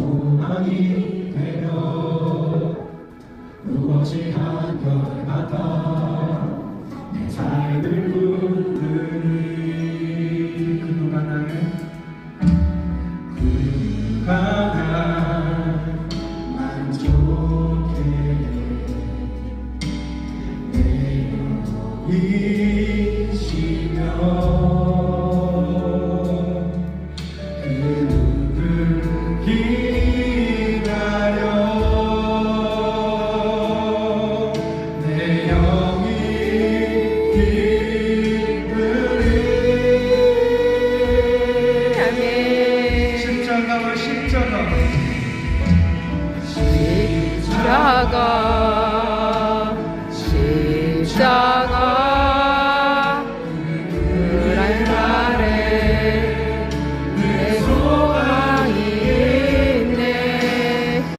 영광이 되며 무엇이 한결 같아 내 삶을 부르니? 그 누가 나를? 그가 날 만족해 내 영이시며 그 십자가와 십자가. 십자가